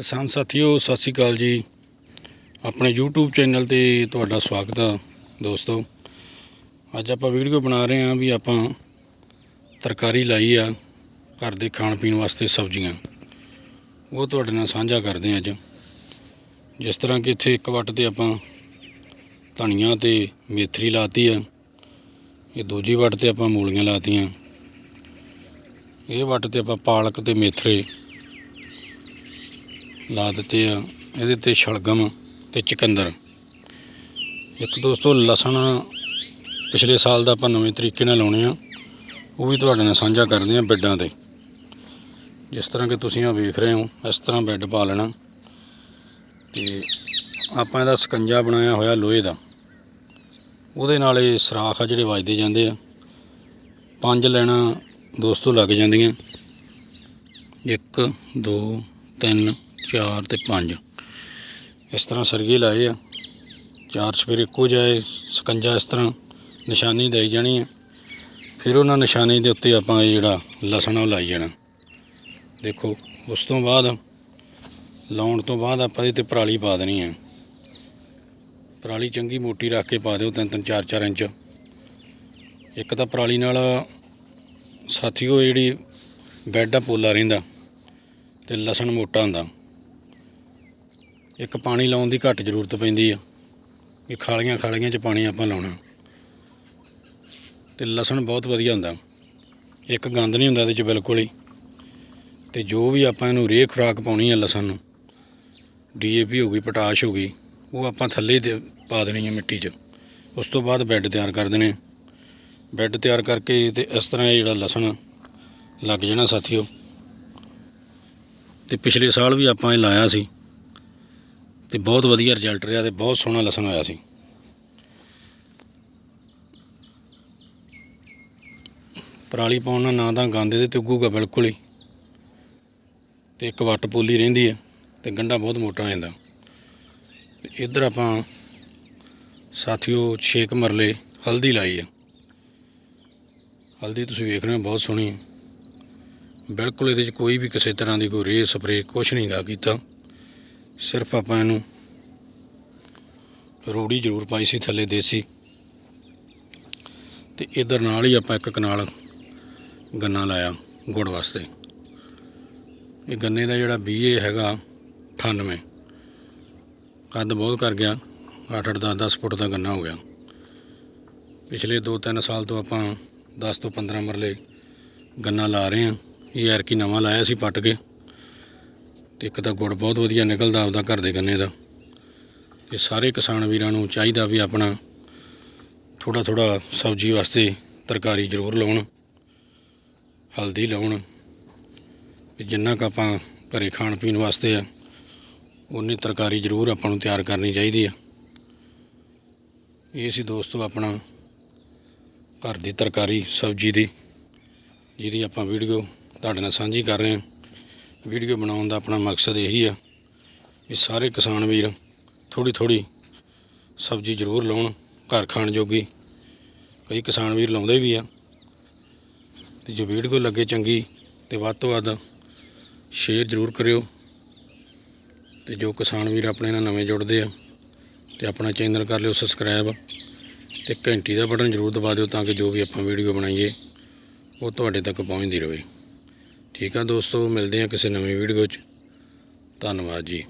ਕਿਸਾਨ ਸਾਥੀਓ, ਸਤਿ ਸ਼੍ਰੀ ਅਕਾਲ ਜੀ। ਆਪਣੇ YouTube ਚੈਨਲ ਤੇ ਤੁਹਾਡਾ ਸਵਾਗਤ ਆ ਦੋਸਤੋ। ਅੱਜ ਆਪਾਂ ਵੀਡੀਓ ਬਣਾ ਰਹੇ ਹਾਂ ਵੀ ਆਪਾਂ ਤਰਕਾਰੀ ਲਾਈ ਆ ਘਰ ਦੇ ਖਾਣ ਪੀਣ ਵਾਸਤੇ ਸਬਜ਼ੀਆਂ। ਉਹ ਤੁਹਾਡੇ ਨਾਲ ਸਾਂਝਾ ਕਰਦੇ ਹਾਂ ਅੱਜ। ਜਿਸ ਤਰ੍ਹਾਂ ਕਿ ਇੱਥੇ ਇੱਕ ਵੱਟ ਤੇ ਆਪਾਂ ਧਨੀਆ ਤੇ ਮੇਥਰੀ ਲਾਤੀ ਆ। ਇਹ ਦੂਜੀ ਵੱਟ ਤੇ ਆਪਾਂ ਮੂਲੀਆਂ ਲਾਤੀਆਂ। ਇਹ ਵੱਟ ਤੇ ਆਪਾਂ ਪਾਲਕ ਤੇ ਮੇਥਰੇ ਲਾ ਦਿੱਤੇ ਆ। ਇਹਦੇ ਤੇ ਸ਼ਲਗਮ ਤੇ ਚਕੰਦਰ। ਇੱਕ ਦੋਸਤੋ, ਲਸਣ ਪਿਛਲੇ ਸਾਲ ਦਾ ਆਪਾਂ ਨਵੇਂ ਤਰੀਕੇ ਨਾਲ ਲਾਉਣੇ ਆ। ਉਹ ਵੀ ਤੁਹਾਡੇ ਨਾਲ ਸਾਂਝਾ ਕਰਦੇ ਆ ਬੈੱਡਾਂ ਤੇ। ਜਿਸ ਤਰ੍ਹਾਂ ਕਿ ਤੁਸੀਂ ਆ ਵੇਖ ਰਹੇ ਹੋ, ਇਸ ਤਰ੍ਹਾਂ ਬੈੱਡ ਪਾ ਲੈਣਾ। ਤੇ ਆਪਾਂ ਇਹਦਾ ਸਕੰਜਾ ਬਣਾਇਆ ਹੋਇਆ ਲੋਹੇ ਦਾ। ਉਹਦੇ ਨਾਲ ਇਹ ਸਰਾਖ ਆ ਜਿਹੜੇ ਵੱਜਦੇ ਜਾਂਦੇ ਆ। ਪੰਜ ਲੈਣਾ ਦੋਸਤੋ ਲੱਗ ਜਾਂਦੀਆਂ। 1 2 3 4 ਤੇ 5 ਇਸ ਤਰ੍ਹਾਂ ਸਰਗੇ ਲਾਏ ਆ। ਚਾਰ ਸਵੇਰ ਇੱਕੋ ਜਾਏ ਸਕੰਜਾ ਇਸ ਤਰ੍ਹਾਂ ਨਿਸ਼ਾਨੀ ਦੇਈ ਜਾਣੀ ਹੈ ਫਿਰ ਉਹਨਾਂ ਨਿਸ਼ਾਨੀ ਦੇ ਉੱਤੇ ਆਪਾਂ ਇਹ ਜਿਹੜਾ ਲਸਣ ਉਹ ਲਾਈ ਜਾਣਾ। ਦੇਖੋ, ਉਸ ਤੋਂ ਬਾਅਦ, ਲਾਉਣ ਤੋਂ ਬਾਅਦ ਆਪਾਂ ਇਹਦੇ ਤੇ ਪਰਾਲੀ ਪਾ ਦੇਣੀ ਹੈ ਪਰਾਲੀ ਚੰਗੀ ਮੋਟੀ ਰੱਖ ਕੇ ਪਾ ਦਿਓ, ਤਿੰਨ ਤਿੰਨ, ਚਾਰ ਚਾਰ ਇੰਚ। ਇੱਕ ਤਾਂ ਪਰਾਲੀ ਨਾਲ ਸਾਥੀਓ ਜਿਹੜੀ ਬੈੱਡ ਆ ਪੋਲਾ ਰਹਿੰਦਾ ਤੇ ਲਸਣ ਮੋਟਾ ਹੁੰਦਾ। ਇੱਕ ਪਾਣੀ ਲਾਉਣ ਦੀ ਘੱਟ ਜ਼ਰੂਰਤ ਪੈਂਦੀ ਆ। ਇਹ ਖਾਲੀਆਂ ਖਾਲੀਆਂ 'ਚ ਪਾਣੀ ਆਪਾਂ ਲਾਉਣਾ। ਤੇ ਲਸਣ ਬਹੁਤ ਵਧੀਆ ਹੁੰਦਾ। ਇੱਕ ਗੰਦ ਨਹੀਂ ਹੁੰਦਾ ਇਹਦੇ 'ਚ ਬਿਲਕੁਲ ਹੀ। ਤੇ ਜੋ ਵੀ ਆਪਾਂ ਇਹਨੂੰ ਰੇਹ ਖੁਰਾਕ ਪਾਉਣੀ ਆ ਲਸਣ ਨੂੰ, ਡੀਏਪੀ ਹੋ ਗਈ, ਪੋਟਾਸ਼ ਹੋ ਗਈ, ਉਹ ਆਪਾਂ ਥੱਲੇ ਦੇ ਪਾ ਦੇਣੀ ਹੈ ਮਿੱਟੀ 'ਚ। ਉਸ ਤੋਂ ਬਾਅਦ ਬੈੱਡ ਤਿਆਰ ਕਰ ਦੇਣੇ ਬੈੱਡ ਤਿਆਰ ਕਰਕੇ ਤੇ ਇਸ ਤਰ੍ਹਾਂ ਇਹ ਜਿਹੜਾ ਲਸਣ ਲੱਗ ਜਾਣਾ ਸਾਥੀਓ। ਤੇ ਪਿਛਲੇ ਸਾਲ ਵੀ ਆਪਾਂ ਇਹ ਲਾਇਆ ਸੀ। ਤੇ ਬਹੁਤ ਵਧੀਆ ਰਿਜ਼ਲਟ ਰਿਹਾ ਤੇ ਬਹੁਤ ਸੋਹਣਾ ਲਸਣ ਹੋਇਆ ਸੀ। ਪਰਾਲੀ ਪਾਉਣ ਨਾਲ ਨਾ ਤਾਂ ਗੰਦ ਇਹਦੇ ਤੇ ਉੱਗੂਗਾ ਬਿਲਕੁਲ ਹੀ। ਤੇ ਇੱਕ ਵੱਟ ਪੋਲੀ ਰਹਿੰਦੀ ਹੈ ਤੇ ਗੰਡਾ ਬਹੁਤ ਮੋਟਾ ਹੋ ਜਾਂਦਾ। ਇੱਧਰ ਆਪਾਂ ਸਾਥੀਓ 6 ਮਰਲੇ ਹਲਦੀ ਲਾਈ ਆ ਹਲਦੀ ਤੁਸੀਂ ਵੇਖ ਰਹੇ ਹੋ, ਬਹੁਤ ਸੋਹਣੀ ਬਿਲਕੁਲ ਇਹਦੇ 'ਚ ਕੋਈ ਵੀ ਕਿਸੇ ਤਰ੍ਹਾਂ ਦੀ ਕੋਈ ਰੇਹ ਸਪਰੇ ਕੁਛ ਨਹੀਂ ਗਾ ਕੀਤਾ। ਸਿਰਫ ਆਪਾਂ ਇਹਨੂੰ ਰੋੜੀ ਜ਼ਰੂਰ ਪਾਈ ਸੀ ਥੱਲੇ ਦੇਸੀ। ਤੇ ਇਧਰ ਨਾਲ ਹੀ ਆਪਾਂ ਇੱਕ ਕਨਾਲ ਗੰਨਾ ਲਾਇਆ ਗੁੜ ਵਾਸਤੇ। ਇਹ ਗੰਨੇ ਦਾ ਜਿਹੜਾ ਬੀਏ ਹੈਗਾ 98 ਕੱਦ ਬਹੁਤ ਕਰ ਗਿਆ 8-8 10-10 ਫੁੱਟ ਦਾ ਗੰਨਾ ਹੋ ਗਿਆ। ਪਿਛਲੇ 2-3 ਸਾਲ ਤੋਂ ਆਪਾਂ 10 ਤੋਂ 15 ਮਰਲੇ ਗੰਨਾ ਲਾ ਰਹੇ ਹਾਂ। ਇਹ ਐਰਕੀ ਨਵਾਂ ਲਾਇਆ ਸੀ ਪੱਟ ਕੇ। ਤੇ ਇੱਕ ਤਾਂ ਗੁੜ ਬਹੁਤ ਵਧੀਆ ਨਿਕਲਦਾ ਆਪਦਾ ਘਰ ਦੇ ਗੰਨੇ ਦਾ। ਤੇ ਸਾਰੇ ਕਿਸਾਨ ਵੀਰਾਂ ਨੂੰ ਚਾਹੀਦਾ ਵੀ ਆਪਣਾ ਥੋੜਾ ਥੋੜਾ ਸਬਜ਼ੀ ਵਾਸਤੇ ਤਰਕਾਰੀ ਜ਼ਰੂਰ ਲਾਉਣ, ਹਲਦੀ ਲਾਉਣ। ਵੀ ਜਿੰਨਾ ਕੁ ਆਪਾਂ ਘਰੇ ਖਾਣ ਪੀਣ ਵਾਸਤੇ ਆ ਉਨੀ ਤਰਕਾਰੀ ਜ਼ਰੂਰ ਆਪਾਂ ਨੂੰ ਤਿਆਰ ਕਰਨੀ ਚਾਹੀਦੀ ਆ। ਇਹ ਸੀ ਦੋਸਤੋ ਆਪਣਾ ਘਰ ਦੀ ਤਰਕਾਰੀ ਸਬਜ਼ੀ ਦੀ, ਜਿਹਦੀ ਆਪਾਂ ਵੀਡੀਓ ਤੁਹਾਡੇ ਨਾਲ ਸਾਂਝੀ ਕਰ ਰਹੇ ਹਾਂ। ਵੀਡੀਓ ਬਣਾਉਣ ਦਾ ਆਪਣਾ ਮਕਸਦ ਇਹੀ ਆ ਵੀ ਸਾਰੇ ਕਿਸਾਨ ਵੀਰ ਥੋੜੀ ਥੋੜੀ ਸਬਜ਼ੀ ਜ਼ਰੂਰ ਲਾਉਣ, ਘਰ ਖਾਣ ਜੋਗੀ। ਕਈ ਕਿਸਾਨ ਵੀਰ ਲਾਉਂਦੇ ਵੀ ਆ। ਤੇ ਜੇ ਵੀਡੀਓ ਲੱਗੇ ਚੰਗੀ ਤੇ ਵੱਧ ਤੋਂ ਵੱਧ ਸ਼ੇਅਰ ਜ਼ਰੂਰ ਕਰਿਓ। ਤੇ ਜੋ ਕਿਸਾਨ ਵੀਰ ਆਪਣੇ ਨਾਲ ਨਵੇਂ ਜੁੜਦੇ ਆ ਤੇ ਆਪਣਾ ਚੈਨਲ ਕਰ ਲਿਓ ਸਬਸਕ੍ਰਾਈਬ ਤੇ ਘੰਟੀ ਦਾ ਬਟਨ ਜ਼ਰੂਰ ਦਬਾ ਦਿਓ ਤਾਂ ਕਿ ਜੋ ਵੀ ਆਪਾਂ ਵੀਡੀਓ ਬਣਾਈਏ, ਉਹ ਤੁਹਾਡੇ ਤੱਕ ਪਹੁੰਚਦੀ ਰਹੇ। ਠੀਕ ਆ ਦੋਸਤੋ ਮਿਲਦੇ ਆ ਕਿਸੇ ਨਵੀਂ ਵੀਡੀਓ 'ਚ। ਧੰਨਵਾਦ ਜੀ।